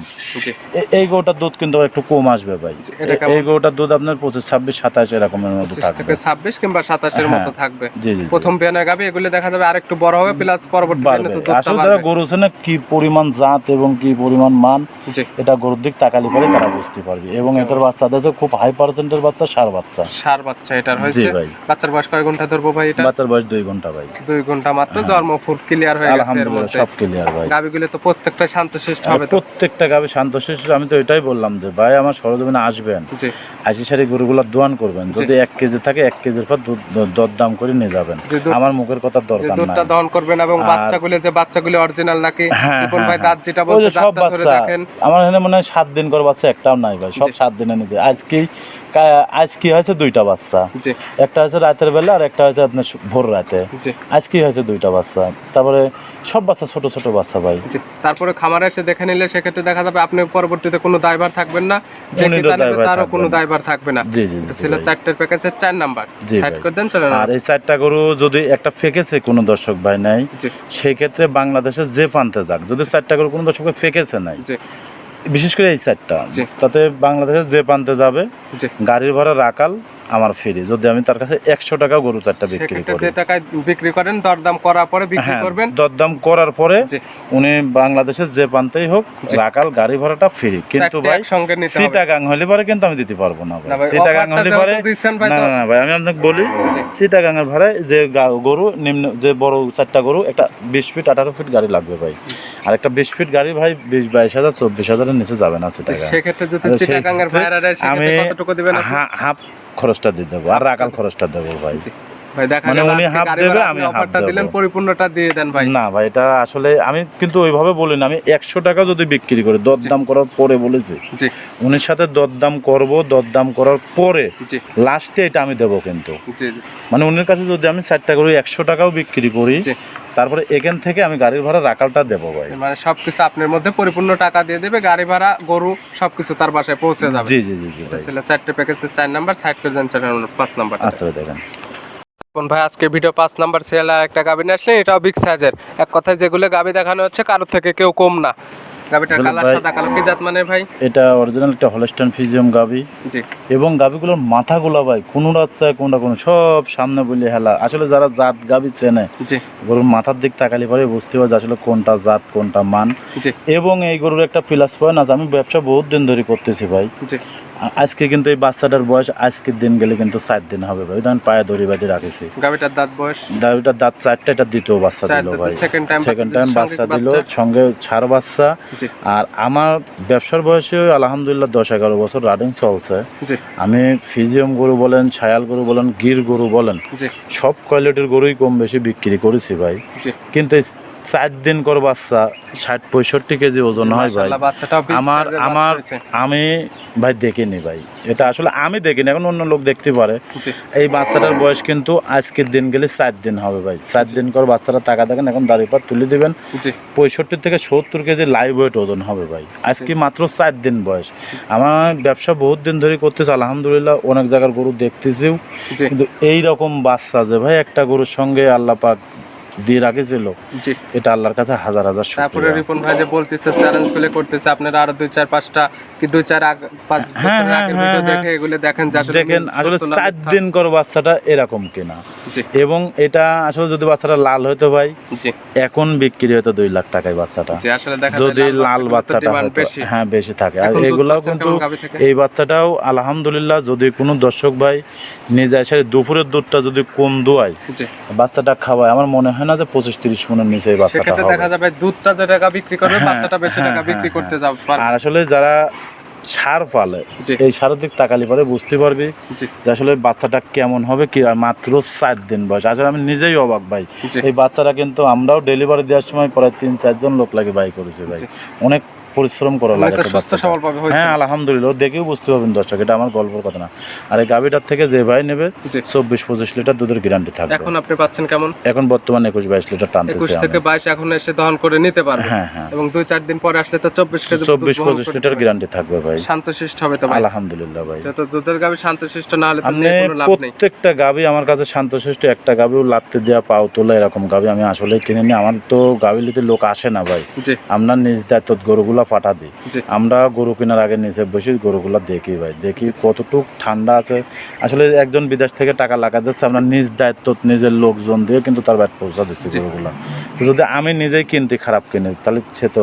এই গরুটার দুধ কিন্তু একটু কম আসবে ভাই? এই গরুটার দুধ আপনার পঁচিশ ছাব্বিশ সাতাশ এরকমের পঁচিশ থাকবে। থেকে ছাব্বিশ কিংবা সাতাশের হ্যাঁ। মতো থাকবে। জি জি জি। প্রথম বিয়ানের গাবি এগুলো দেখা যাবে আরেকটু বড় হবে প্লাস পরবর্তী বিয়ানে তো দুধটা আসলে যারা গরু আছে না কি পরিমাণ জাত এবং কি পরিমাণ মান এটা গরুর দিক তাকালি পরে তারা বুঝতে পারবে। এবং এটার বাচ্চা আছে খুব হাই পার্সেন্টের বাচ্চা সার বাচ্চা। সার বাচ্চা এটার হয়েছে। বাচ্চার বয়স কয় ঘণ্টা ধরবো ভাই এটা? বাচ্চার বয়স দুই ঘণ্টা ভাই। দুই ঘণ্টা মাত্র? হ্যাঁ। জন্ম ফুল ক্লিয়ার হয়ে গেছে এর আলহামদুলিল্লাহ মধ্যে। সব ক্লিয়ার ভাই। গাবিগুলো তো প্রত্যেকটা শান্তশিষ্ট হবে প্রত্যেকটা গাবে শান্তশিষ্ট আমি তো এটাই বললাম যে ভাই আমার সরজমিনে আসবেন। আশি সারি গরুগুলো দোয়ান করবেন। যদি এক কেজি থাকে এক কেজির পর দুধ দাম করে নিয়ে যাবেন। আমার মুখের কথা দরকার দুধটা নাই। দহন করবেন এবং বাচ্চাগুলো যে বাচ্চাগুলো অরিজিনাল নাকি? হ্যাঁ, রিপন হ্যাঁ, ভাই হ্যাঁ। দাঁত যেটা বলছে ধরে আমার এখানে মনে হয় সাত দিন করে বাচ্চা একটাও নাই ভাই। সব সাত দিনে নিজে আজকে কা- আজ কি হয়েছে দুইটা বাচ্চা। একটা হয়েছে রাতের বেলা আর একটা হয়েছে আপনার ভোর রাতে। জি। আজ কি হয়েছে দুইটা বাচ্চা। তারপরে সব বাচ্চা ছোট ছোট বাচ্চা ভাই। তারপরে খামারে এসে দেখে নিলে সেক্ষেত্রে দেখা যাবে আপনি পরবর্তীতে কোনো দায়ভার থাকবেন না। যে তারও কোনো দায়ভার থাকবে না। ছিল চারটের প্যাকেজের চার নাম্বার। সাইড করে দেন চলে আর এই চারটা গরু যদি একটা ফেকেছে কোনো দর্শক ভাই নাই সেই ক্ষেত্রে বাংলাদেশের যে প্রান্তে যাক যদি চারটা গরু কোনো দর্শক ফেকেছে নাই বিশেষ করে এই সাইডটা তাতে বাংলাদেশের যে প্রান্তে যাবে গাড়ির ভাড়া রাখাল আমার ফ্রি যদি আমি তার কাছে একশো টাকা গরু চারটা বিক্রি করি। যে টাকায় বিক্রি করেন দরদাম করার পরে বিক্রি হ্যাঁ করবেন? দরদাম করার পরে উনি বাংলাদেশের যে প্রান্তেই হোক জি। রাখাল গাড়ি ভাড়াটা ফ্রি কিন্তু ভাই একসঙ্গে নিতে হবে। সিটাগাং হলে পরে কিন্তু আমি দিতে পারব না ভাই। ভাই, হলে পরে না না ভাই আমি আপনাকে বলি জি। সিটাগাং এর ভাড়ায় যে গরু নিম্ন যে বড় চারটা গরু একটা বিশ ফিট আঠারো ফিট গাড়ি লাগবে ভাই। আর একটা বিশ ফিট গাড়ি ভাই বিশ বাইশ হাজার চব্বিশ হাজারের নিচে যাবে না জি, সিটাগাং সেক্ষেত্রে যদি ক্ষেত্রে ভাইরা দেয় আমি কতটুকু দিবেন? হাফ খরচটা দিয়ে দেবো আর রাখাল খরচটা দেবো ভাই। মানে উনি আজকে half গাড়ি দেবে, ভাড়া আমি আপনি half অফারটা দেবো। দিলেন পরিপূর্ণটা দিয়ে দেন ভাই। না ভাই এটা আসলে আমি কিন্তু ওইভাবে বলি না আমি একশো টাকা যদি বিক্রি করি দরদাম করার পরে বলেছি উনির সাথে দরদাম করব দরদাম করার পরে লাস্টে এটা আমি দেবো কিন্তু। মানে উনির কাছে যদি আমি চারটা করে একশো টাকাও বিক্রি করি। তারপরে এখান থেকে আমি গাড়ির ভাড়া রাখালটা দেবো ভাই। মানে সবকিছু আপনার মধ্যে পরিপূর্ণ টাকা দিয়ে দেবে গাড়ি ভাড়া গরু সবকিছু তার বাসায় পৌঁছে যাবে। জি জি জি ভাই। চারটে প্যাকেজের চার নাম্বার সাইড করে দেন চার নাম্বার পাঁচ নাম্বার আচ্ছা দেখেন। কোন ভাই আজকে ভিডিও পাঁচ নাম্বার সেল আর একটা গাবি নিয়ে আসলেন এটাও বিগ সাইজের এক কথায় যেগুলো গাবি দেখানো হচ্ছে কারোর থেকে কেউ কম না। গাবিটার কালার সাদা কালো কি জাত মানে ভাই? এটা অরিজিনাল একটা হলস্টাইন ফিজিয়াম গাবি। জি। এবং গাবিগুলোর মাথাগুলো ভাই কোন রাস্তায় কোনটা কোন সব সামনে বলে হেলা। আসলে যারা জাত গাবি চেনে জি। গরুর মাথার দিক তাকালে পরে বুঝতে পারছে আসলে কোনটা জাত কোনটা মান। জি। এবং এই গরুর একটা প্লাস পয়েন্ট আছে আমি ব্যবসা বহুত দিন ধরে করতেছি ভাই। জি। আজকে কিন্তু এই বাচ্চাটার বয়স আজকের দিন গেলে কিন্তু চার দিন হবে ভাই। আমি পায়ে দড়ি বাঁধি রাখেছি। গাবিটার দাঁত বয়স? দাবিটার দাঁত চারটা এটা দ্বিতীয় বাচ্চা দিল ভাই। সেকেন্ড টাইম বাচ্চা দিল সঙ্গে ছাড় বাচ্চা। আর আমার ব্যবসার বয়সে আলহামদুলিল্লাহ দশ এগারো বছর রানিং চলছে। আমি ফিজিয়াম গরু বলেন ছায়াল গরু বলেন গির গরু বলেন সব কোয়ালিটির গরুই কম বেশি বিক্রি করেছি ভাই। কিন্তু চার দিন কর বাচ্চা ষাট পঁয়ষট্টি কেজি ওজন হয় ভাই। আমার আমার আমি ভাই দেখিনি ভাই। এটা আসলে আমি দেখিনি এখন অন্য লোক দেখতে পারে। এই বাচ্চাটার বয়স কিন্তু আজকের দিন গেলে চার দিন হবে ভাই। চার দিন কর বাচ্চাটা টাকা দেখেন এখন দাড়ি পাত তুলে দিবেন। পঁয়ষট্টি থেকে সত্তর কেজি লাইভ ওয়েট ওজন হবে ভাই। আজকে মাত্র চার দিন বয়স। আমার ব্যবসা বহুত দিন ধরে করতেছে আলহামদুলিল্লাহ অনেক জায়গার গরু দেখতেছিও। কিন্তু এই রকম বাচ্চা যে ভাই একটা গরুর সঙ্গে আল্লাহ পাক দিয়ে রাখেছিল জি। এটা আল্লাহর কাছে হাজার হাজার তারপরে রিপন ভাই যে বলতেছে চ্যালেঞ্জগুলো করতেছে আপনারা আরও দুই চার পাঁচটা কি দুই চার আগ পাঁচ হ্যাঁ, হ্যাঁ, আগের হ্যাঁ, ভিডিও। দেখে এগুলো দেখেন যে আসলে দেখেন আসলে চার দিন কর বাচ্চাটা এরকম কিনা। এবং এটা আসলে যদি বাচ্চাটা লাল হতো ভাই জি। এখন বিক্রি হতো দুই লাখ টাকায় বাচ্চাটা। আসলে যদি লাল বাচ্চাটা হ্যাঁ বেশি থাকে। আর এগুলাও কিন্তু? এই বাচ্চাটাও আলহামদুলিল্লাহ যদি কোনো দর্শক ভাই নিজে এসে দুপুরের দুধটা যদি কম দোয়ায় বাচ্চাটা খাওয়ায় আমার মনে হয় না যে পঁচিশ তিরিশ মনের নিচে এই বাচ্চাটা সেক্ষেত্রে দেখা যাবে দুধটা যে টাকা বিক্রি করবে হ্যাঁ, বাচ্চাটা বেশি হ্যাঁ, টাকা বিক্রি হ্যাঁ, করতে যাবে আর আসলে যারা সার ফালে এই সারের দিক তাকালি পরে বুঝতে পারবি যে আসলে বাচ্চাটা কেমন হবে কি আর মাত্র চার দিন বয়স। আসলে আমি নিজেই অবাক ভাই। এই বাচ্চাটা কিন্তু আমরাও ডেলিভারি দেওয়ার সময় প্রায় তিন চারজন লোক লাগে বাই করেছি ভাই। অনেক পরিশ্রম করা লাগে তো তো হ্যাঁ আলহামদুলিল্লাহ দেখেও বুঝতে পারবেন দর্শক এটা আমার গল্পের কথা না। আর এই গাভিটার থেকে যে ভাই নেবে চব্বিশ পঁচিশ লিটার দুধের গ্যারান্টি থাকবে। এখন আপনি পাচ্ছেন কেমন? এখন বর্তমানে একুশ বাইশ লিটার একুশ থেকে বাইশ এখন এসে দহন করে নিতে পারবে। হ্যাঁ হ্যাঁ। এবং দুই চার দিন পরে আসলে তো চব্বিশ কেজি চব্বিশ পঁচিশ লিটার গ্যারান্টি থাকবে ভাই। শান্তশিষ্ট হবে তো আলহামদুলিল্লাহ ভাই। যেহেতু দুধের গাভী শান্তশিষ্ট না হলে তো আপনি কোনো লাভ নেই। প্রত্যেকটা গাভি আমার কাছে শান্তশিষ্ট একটা গাভিও লাত্তে দেওয়া পাও তোলা এরকম গাভি আমি আসলে কিনে নি আমার তো গাভি নিতে লোক আসে না ভাই। আমরা নিজ দায়িত্ব গরুগুলা পাঠা দিই। আমরা গরু কেনার আগে নিচে বসে গরুগুলা দেখি ভাই দেখি কতটুক ঠান্ডা আছে। আসলে একজন বিদেশ থেকে টাকা লাগা দিচ্ছে আমরা নিজ দায়িত্ব নিজের লোকজন দিয়ে কিন্তু তার ব্যাট পৌঁছা দিচ্ছি গরুগুলো গরুগুলা। তো যদি আমি নিজেই কিনতে খারাপ কিনে তাহলে সে তো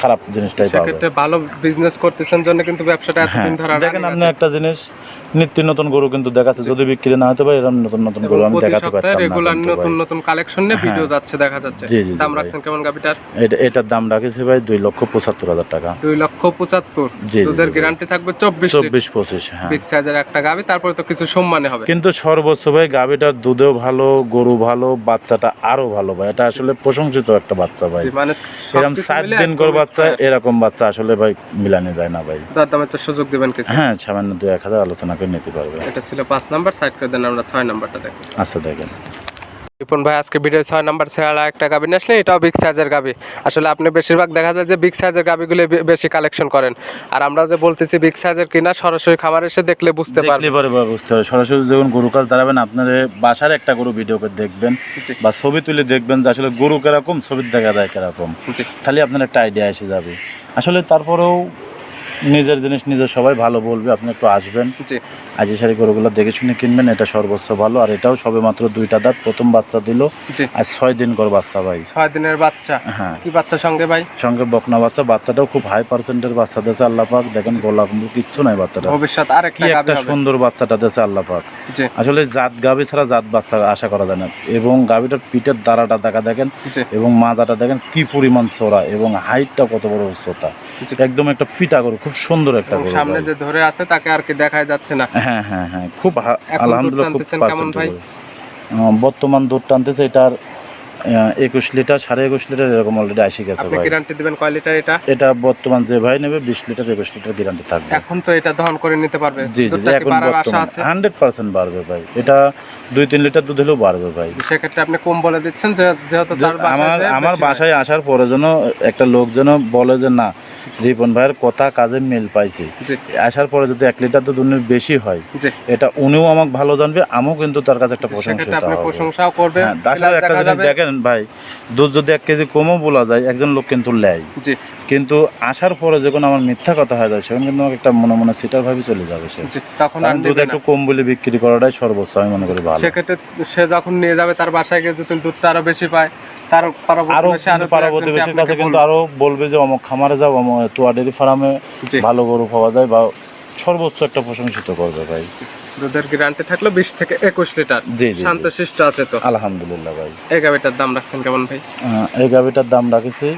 খারাপ জিনিসটাই পাবে। ভালো বিজনেস করতেছেন জন্য কিন্তু ব্যবসাটা এতদিন ধরে দেখেন আপনি একটা জিনিস নিত্য নতুন গরু কিন্তু দেখাচ্ছে। যদি বিক্রি না হতে পারে এরকম নতুন নতুন গরু আমি দেখাতে পারতাম না রেগুলার নতুন নতুন কালেকশন নিয়ে হ্যাঁ। ভিডিও যাচ্ছে দেখা যাচ্ছে। দাম রাখছেন কেমন গাভিটার? এটা এটার দাম রাখেছি ভাই দুই লক্ষ পঁচাত্তর হাজার টাকা। দুই লক্ষ পঁচাত্তর। দুধের গ্যারান্টি থাকবে চব্বিশ চব্বিশ পঁচিশ হ্যাঁ। বিগ সাইজের একটা গাভি তারপরে তো কিছু সম্মানে হবে। কিন্তু সর্বোচ্চ ভাই গাভিটার দুধেও ভালো গরু ভালো বাচ্চাটা আরও ভালো ভাই। এটা আসলে প্রশংসিত একটা বাচ্চা ভাই। মানে এরকম সবকিছু সাত দিন একদম করে বাচ্চা এরকম বাচ্চা আসলে ভাই মিলানো যায় না ভাই। দরদামের তো সুযোগ দিবেন কিছু। হ্যাঁ সামান্য দুই এক হাজার আলোচনা করে নিতে পারবে। এটা ছিল পাঁচ নাম্বার সাইড করে দেন আমরা ছয় নাম্বারটা দেখি। আচ্ছা দেখেন। রিপন ভাই আজকে ভিডিও ছয় নাম্বার ছেড়া একটা গাবি নিয়ে আসলেন এটাও বিগ সাইজের গাবি। আসলে আপনি বেশিরভাগ দেখা যায় যে বিগ সাইজের গাবিগুলো বেশি কালেকশন করেন। আর আমরা যে বলতেছি বিগ সাইজের কিনা সরাসরি খামার এসে দেখলে বুঝতে পারবেন। পরে বুঝতে হবে। সরাসরি যখন গরু কাজ দাঁড়াবেন আপনার বাসার একটা গরু ভিডিও করে দেখবেন বা ছবি তুলে দেখবেন যে আসলে গরু কীরকম ছবির দেখা যায় কীরকম। তাহলে আপনার একটা আইডিয়া এসে যাবে। আসলে তারপরেও নিজের জিনিস নিজে সবাই ভালো বলবে আপনি একটু আসবেন। আজি সারি গরুগুলো দেখে শুনে কিনবেন এটা সর্বোচ্চ ভালো। আর এটাও সবে মাত্র দুইটা দাঁত প্রথম বাচ্চা দিল। আর ছয় দিন কর বাচ্চা ভাই। ছয় দিনের বাচ্চা? হ্যাঁ। কি বাচ্চার সঙ্গে ভাই? সঙ্গে বকনা বাচ্চা বাচ্চাটাও খুব হাই পার্সেন্টের বাচ্চা দিয়েছে আল্লাহ পাক। দেখেন গোলাপ কিচ্ছু নাই বাচ্চাটা ভবিষ্যৎ কি একটা সুন্দর বাচ্চাটা দিয়েছে আল্লাহ পাক। আসলে জাত গাভি ছাড়া জাত বাচ্চা আশা করা যায় না। এবং গাভিটার পিঠের দাঁড়াটা দেখা দেখেন এবং মাজাটা দেখেন কি পরিমাণ চড়া এবং হাইটটা কত বড় উচ্চতা। একদম একটা ফিটা গরু খুব সুন্দর একটা গরু সামনে যে ধরে আছে তাকে আর কি দেখাই যাচ্ছে না। হ্যাঁ হ্যাঁ হ্যাঁ খুব আলহামদুলিল্লাহ খুব কেমন ভাই? বর্তমান দুধ টানতেছে এটার একুশ লিটার সাড়ে একুশ লিটার এরকম অলরেডি আসি গেছে ভাই। গ্যারান্টি দিবেন কয় লিটার এটা? এটা বর্তমান যে ভাই নেবে বিশ লিটার একুশ লিটার গ্যারান্টি থাকবে। এখন তো এটা দহন করে নিতে পারবে। জি জি এখন হান্ড্রেড পার্সেন্ট বাড়বে ভাই। এটা দুই তিন লিটার দুধ হলেও বাড়বে ভাই। সেক্ষেত্রে আপনি কম বলে দিচ্ছেন যেহেতু আমার আমার বাসায় আসার পরে যেন একটা লোক যেন বলে যে না রিপন ভাইয়ের কথা কাজে মিল পাইছি। আসার পরে যদি এক লিটার দুধ উনি বেশি হয় এটা উনিও আমাকে ভালো জানবে আমিও কিন্তু তার কাছে একটা করবেন। হ্যাঁ একটা জিনিস দেখেন ভাই দুধ যদি এক কেজি কমও বলা যায় একজন লোক কিন্তু লেয়। কিন্তু আসার পরে যখন আমার মিথ্যা কথা হয়ে যায় সেখানে কিন্তু আমাকে একটা মনে মনে সিটার ভাবে চলে যাবে সে। তখন দুধ একটু কম বলে বিক্রি করাটাই সর্বোচ্চ আমি মনে করি ভালো। সেক্ষেত্রে সে যখন নিয়ে যাবে তার বাসায় গিয়ে যদি দুধটা আরও বেশি পায় আরও পাড়া প্রতিবেশীর কাছে কিন্তু আরও বলবে যে অমুক খামারে যাও অমুক তোয়া ডেরি ফার্মে ভালো গরু পাওয়া যায় বা সর্বোচ্চ একটা প্রশংসিত করবে ভাই। দুধের গ্যারান্টি থাকল বিশ থেকে একুশ লিটার। জি জি শান্ত শিষ্ট আছে তো? আলহামদুলিল্লাহ ভাই। এই গাভিটার দাম রাখছেন কেমন ভাই? এই গাভিটার দাম রাখেছি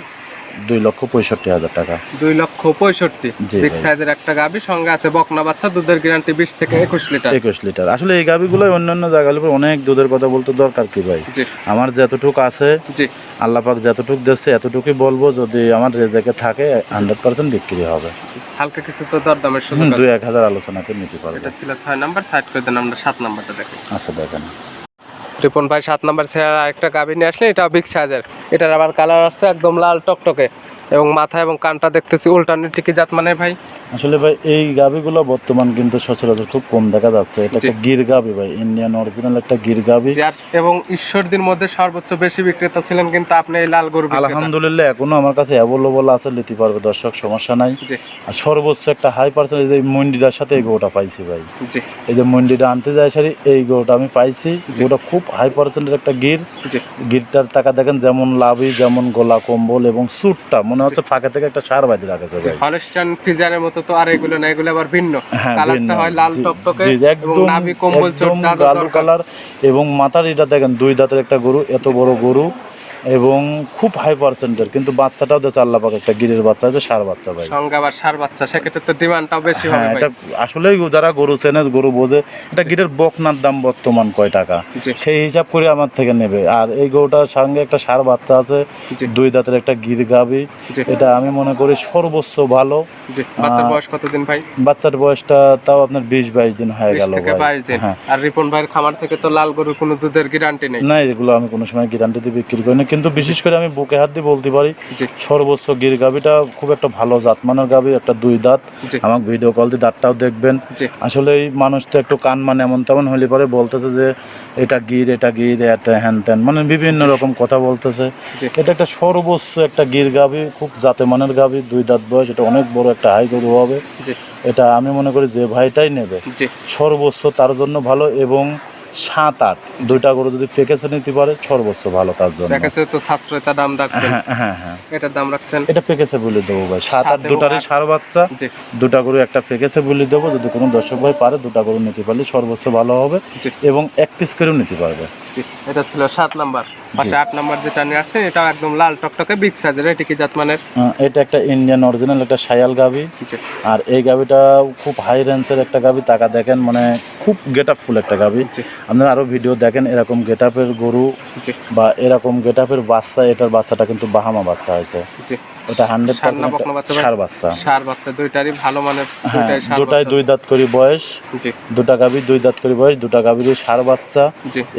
দুই লক্ষ পঁয়ষট্টি হাজার টাকা। দুই লক্ষ পঁয়ষট্টি। বিগ সাইজের একটা গাবি সঙ্গে আছে বকনা বাচ্চা দুধের গ্যারান্টি বিশ থেকে একুশ লিটার। একুশ লিটার। আসলে এই গাভিগুলো অন্যান্য জায়গাগুলো অনেক দুধের কথা বলতে দরকার কি ভাই? আমার যতটুক আছে জি। আল্লাহ পাক যতটুক দিচ্ছে এতটুকুই বলব যদি আমার রেজেকে থাকে হান্ড্রেড পার্সেন্ট বিক্রি হবে। হালকা কিছু তো দরদামের সুযোগ দুই এক হাজার আলোচনা করে নিতে পারবে। এটা ছিল ছয় নাম্বার সাইড করে দেন আমরা সাত নাম্বারটা দেখি। আচ্ছা দেখেন। রিপন ভাই সাত নাম্বার ছেড়ে আরেকটা গাভি নিয়ে আসলে এটা বিগ সাইজের এটার আবার কালার আসছে একদম লাল টকটকে। এবং মাথা এবং কানটা দেখতেছি উল্টানি কি জাত মানে ভাই। আসলে ভাই এই গাভিগুলো বর্তমান কিন্তু সচরাচর খুব কম দেখা যাচ্ছে। এটা একটা গির গাভি ভাই ইন্ডিয়ান অরিজিনাল একটা গির গাভি। এবং ঈশ্বরদীর মধ্যে সর্বোচ্চ বেশি বিক্রেতা ছিলেন কিন্তু আপনি এই লাল গরু। আলহামদুলিল্লাহ এখনও আমার কাছে অ্যাভেলেবল আছে নিতে পারবে দর্শক সমস্যা নাই। জি। আর সর্বোচ্চ একটা হাই পার্সেন্টেজ এই মন্ডিটার সাথে এই গরুটা পাইছি ভাই। জি। এই যে মন্ডিটা আনতে যায় সারি এই গরুটা আমি পাইছি। গরুটা খুব হাই পার্সেন্টের একটা গির। গিরটার টাকা দেখেন যেমন লাভি যেমন গোলা কম্বল এবং স্যুটটা মনে হচ্ছে ফাঁকা থেকে একটা সার বাইতে রাখা হলস্টাইন ফ্রিজারের মতো তো আর এগুলো না এগুলো আবার ভিন্ন। হ্যাঁ, কালারটা হয় লাল টকটকে এবং নাভি কম্বল কালো কালার এবং মাথার এটা দেখেন দুই দাঁতের একটা গরু এত বড় গরু। এবং খুব হাই পার্সেন্টের কিন্তু বাচ্চাটাও দেখছে আল্লাহ পাক একটা গিরের বাচ্চা আছে সার বাচ্চা ভাই। সঙ্গে আবার সার বাচ্চা সেক্ষেত্রে তো ডিমান্ডটাও বেশি হবে হ্যাঁ ভাই। এটা আসলেই যারা গরু চেনে গরু বোঝে এটা গিরের বকনার দাম বর্তমান কয় টাকা? সেই হিসাব করে আমার থেকে নেবে। আর এই গরুটার সঙ্গে একটা সার বাচ্চা আছে দুই দাঁতের একটা গির গাবি। এটা আমি মনে করি সর্বোচ্চ ভালো। বাচ্চার বয়স কতদিন ভাই? বাচ্চার বয়সটা তাও আপনার বিশ বাইশ দিন হয়ে গেল হ্যাঁ। আর রিপন ভাইয়ের খামার থেকে তো লাল গরুর কোনো দুধের গ্যারান্টি নেই। না এগুলো আমি কোনো সময় গ্যারান্টি দিয়ে বিক্রি করি না কিন্তু বিশেষ করে আমি বুকে হাত দিয়ে বলতে পারি সর্বোচ্চ গির গাবিটা খুব একটা ভালো জাতমানের গাবি একটা দুই দাঁত। জি। আমাকে ভিডিও কল দিয়ে দাঁতটাও দেখবেন। আসলে এই মানুষ তো একটু কান মানে এমন তেমন হলে পরে বলতেছে যে এটা গির এটা গির এটা হ্যান ত্যান। মানে বিভিন্ন রকম কথা বলতেছে। এটা একটা সর্বোচ্চ একটা গির গাবি খুব জাতে মানের গাবি দুই দাঁত বয়স এটা অনেক বড় একটা হাই গরু হবে। এটা আমি মনে করি যে ভাইটাই নেবে। সর্বোচ্চ তার জন্য ভালো এবং সাত আট দুইটা গরু যদি ফেকেছে নিতে পারে সর্বোচ্চ ভালো তার জন্য। ফেকেছে তো সাশ্রয়তা দাম হ্যাঁ হ্যাঁ হ্যাঁ। এটার দাম রাখছেন? এটা ফেকেছে বলে দেবো ভাই। সাত আট দুটারই সার বাচ্চা। দুটা গরু একটা ফেকেছে বলে দেবো। যদি কোনো দর্শক ভাই পারে দুটা গরু নিতে পারলে সর্বোচ্চ ভালো হবে এবং এক পিস করেও নিতে পারবে। এটা ছিল সাত নাম্বার। পাশে আট নাম্বার যেটা নিয়ে আসছেন এটাও একদম লাল টকটকে বিগ সাইজের এটা কি জাতমানের এটা একটা ইন্ডিয়ান অরিজিনাল একটা সায়াল গাবি। আর এই গাবিটা খুব হাই রেঞ্জের একটা গাবি টাকা দেখেন মানে খুব গেট ফুল একটা গাবি। আপনারা আরও ভিডিও দেখেন এরকম গেট গরু বা এরকম গেট বাচ্চা এটার বাচ্চাটা কিন্তু বাহামা বাচ্চা হয়েছে। এটা হান্ড্রেড বাচ্চা? সার বাচ্চা। সার বাচ্চা দুইটারই ভালো মানের হ্যাঁ দুটাই দুই দাঁত করি বয়স দুটা গাভীর দুই দাঁত করি বয়স দুটা গাভীর সার বাচ্চা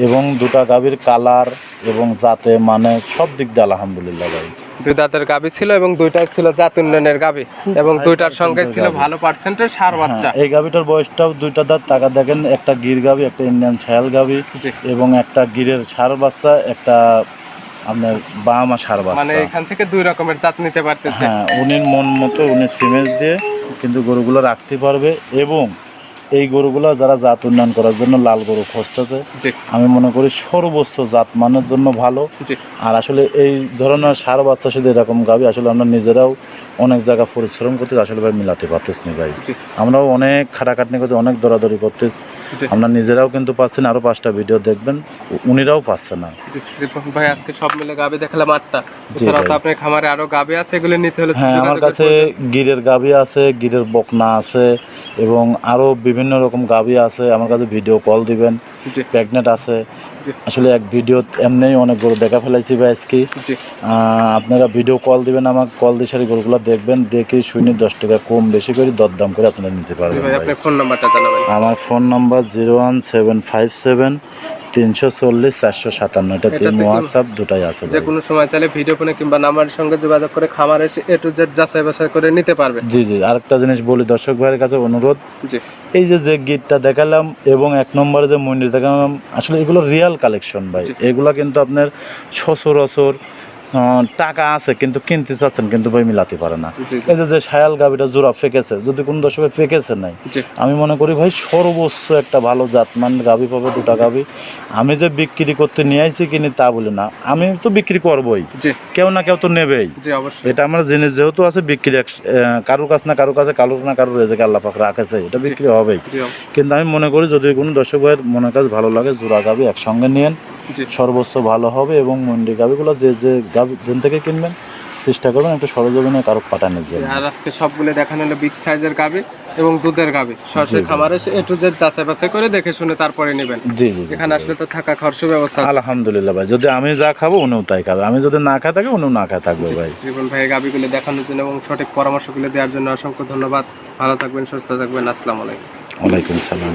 এবং দুটা গাভীর কালার এবং জাতে মানে সব দিক দিয়ে আলহামদুলিল্লাহ ভাই। দুই দাঁতের গাবি ছিল এবং দুইটাই ছিল জাত উন্নয়নের গাবি এবং দুইটার সঙ্গে ছিল ভালো পার্সেন্টের সার বাচ্চা। হ্যাঁ, এই গাভীটার বয়সটাও দুইটা দাঁত টাকা দেখেন একটা গির গাভী একটা ইন্ডিয়ান ছায়াল গাভী এবং একটা গিরের সার বাচ্চা একটা আপনার বামা সার মানে এখান থেকে দুই রকমের জাত নিতে পারতেছে। হ্যাঁ উনির মন মতো উনি ফিমেল দিয়ে কিন্তু গরুগুলো রাখতে পারবে এবং এই গরুগুলো যারা জাত উন্নয়ন করার জন্য লাল গরু খুঁজতেছে আমি মনে করি সর্বোচ্চ জাত মানের জন্য ভালো। আর আসলে এই ধরনের সার বাচ্চা শুধু এরকম গাবি আসলে আমরা নিজেরাও অনেক জায়গা পরিশ্রম করতে আসলে ভাই মিলাতে পারতেছি না ভাই। আমরাও অনেক খাটাখাটনি করতে অনেক দৌড়াদৌড়ি করতেছি। আমরা নিজেরাও কিন্তু পাচ্ছি না আরও পাঁচটা ভিডিও দেখবেন উনিরাও পাচ্ছে না। ভাই আজকে সব মিলে গাবি দেখালাম আটটা। এছাড়াও তো আপনার খামারে আরও গাবি আছে এগুলো নিতে হলে হ্যাঁ আমার কাছে গিরের গাবি আছে গিরের বকনা আছে এবং আরও বিভিন্ন রকম গাবি আছে আমার কাছে ভিডিও কল দিবেন। প্রেগনেন্ট আছে। আসলে এক ভিডিও এমনিই অনেক গরু দেখা ফেলাইছি বা আজকে। আপনারা ভিডিও কল দিবেন আমার কল দিয়ে সারি গরুগুলো দেখবেন দেখে শূন্য দশ টাকা কম বেশি করে দরদাম করে আপনারা নিতে পারবেন আমার phone number zero one seven five seven তিনশো চল্লিশ চারশো সাতান্ন এটা এটাতে তিন হোয়াটসঅ্যাপ দুটাই আছে যে কোনো সময় চাইলে ভিডিও ফোনে কিংবা নাম্বারের সঙ্গে যোগাযোগ করে খামার এসে এ টু জেড যাচাই বাছাই করে নিতে পারবে। জি জি আরেকটা জিনিস বলি দর্শক ভাইয়ের কাছে অনুরোধ। জি। এই যে যে গিটটা দেখালাম এবং এক নম্বরে যে মন্দির দেখালাম আসলে এগুলো রিয়াল কালেকশন ভাই। এগুলো কিন্তু আপনার সচরাচর টাকা আছে কিন্তু কিনতে চাচ্ছেন কিন্তু বই মিলাতে পারে না। এই যে সায়াল গাবিটা জোড়া ফেকেছে যদি কোনো দর্শকে ফেকেছে নাই আমি মনে করি ভাই সর্বোচ্চ একটা ভালো জাতমান গাবি পাবে দুটা গাবি। আমি যে বিক্রি করতে নিয়ে আইছি কিনি তা বলি না। আমি তো বিক্রি করবই। কেউ না কেউ তো নেবেই। এটা আমার জিনিস যেহেতু আছে বিক্রি কারোর কাছে না কারোর কাছে কারোর না কারোর রেজেকে আল্লাহ পাক রাখেছে এটা বিক্রি হবেই। কিন্তু আমি মনে করি যদি কোনো দর্শক ভাইয়ের মনের কাছে ভালো লাগে জোড়া গাবি একসঙ্গে নিয়েন। সর্বোচ্চ ভালো হবে এবং মন্ডি গাবিগুলো যে যে গাবি যেন থেকে কিনবেন চেষ্টা করবেন একটু সরজমিনে কারও পাঠানোর জন্য। আর আজকে সবগুলো দেখানো হলো বিগ সাইজের গাবি এবং দুধের গাবি। সরাসরি। খামারে এসে একটু যে যাচাই বাছাই করে দেখে শুনে তারপরে নেবেন। জি জি। এখানে আসলে তো থাকা খরচ ব্যবস্থা আলহামদুলিল্লাহ ভাই যদি আমি যা খাব উনিও তাই খাবে। আমি যদি না খাই থাকি উনিও না খাই থাকবে ভাই। রিপন ভাই গাবিগুলো দেখানোর জন্য এবং সঠিক পরামর্শগুলো দেওয়ার জন্য অসংখ্য ধন্যবাদ। ভালো থাকবেন সুস্থ থাকবেন। আসসালামু আলাইকুম। ওয়ালাইকুম সালাম।